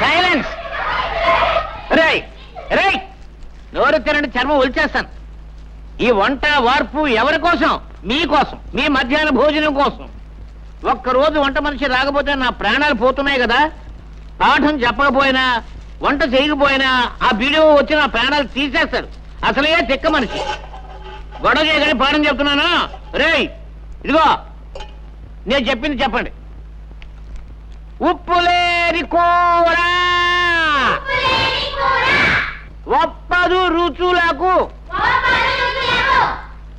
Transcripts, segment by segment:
Silence రై రై నోరు తినండి చర్మం ఒలిచేస్తాను. ఈ వంట వార్పు ఎవరి కోసం? మీకోసం మీ మధ్యాహ్న భోజనం కోసం. ఒక్కరోజు వంట మనిషి రాకపోతే నా ప్రాణాలు పోతున్నాయి కదా. పాఠం చెప్పకపోయినా వంట చేయకపోయినా ఆ బీడియో వచ్చి నా ప్రాణాలు తీసేస్తారు అసలే తెక్క మనిషి. గొడవ చేయగానే పాఠం చెప్తున్నాను? రే ఇదిగో నేను చెప్పింది చెప్పండి. ఉప్పు లేని కూర ఒప్పదు రుచులకు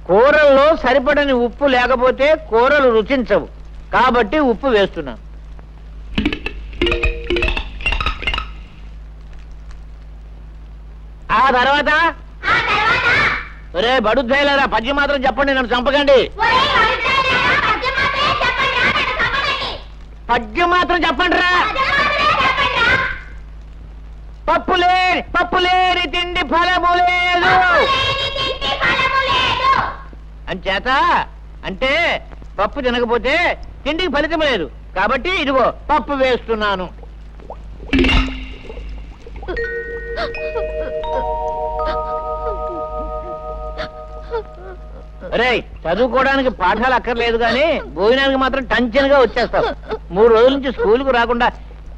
కూరల్లో సరిపడని ఉప్పు లేకపోతే కూరలు రుచించవు. కాబట్టి ఉప్పు వేస్తున్నాను ఆ తర్వాత? రే బడుద్దాయిలారా పద్యం మాత్రం చెప్పండి నన్ను చంపకండి. పద్యం మాత్రం చెప్పండి రా పప్పు లేని పప్పు లేని తిండి ఫలము లేదు. అంచేత అంటే పప్పు తినకపోతే తిండికి ఫలితం లేదు. కాబట్టి ఇదిగో పప్పు వేస్తున్నాను. రేయ్ చదువుకోవడానికి పాఠాలు అక్కర్లేదు కానీ భోజనానికి మాత్రం టెన్షన్గా వచ్చేస్తావు. మూడు రోజుల నుంచి స్కూల్కు రాకుండా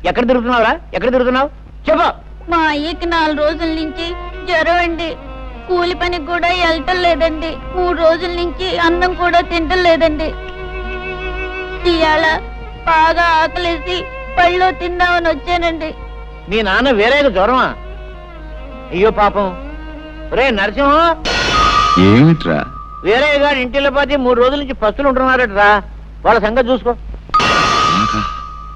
ఎక్కడ తిరుగుతున్నావురా? ఎక్కడ తిరుగుతున్నావు? చెప్పు. మా అయ్యకి నాలుగు రోజుల నుంచి జ్వరం అండి. కూలి పనికి కూడా వెళ్ళటం లేదండి. మూడు రోజుల నుంచి అన్నం కూడా తింటం లేదండి. ఇవాళ బాగా ఆకలేసి పళ్ళు తిందామని వచ్చానండి. నీ నాన్న వేరే జ్వరమా? అయ్యో పాపం. రే నరసింహం. ఏమిట్రా? వేరే గారి ఇంటిలో పోతే మూడు రోజుల నుంచి పస్తులు ఉంటున్నారట రా వాళ్ళ సంగతి చూసుకో?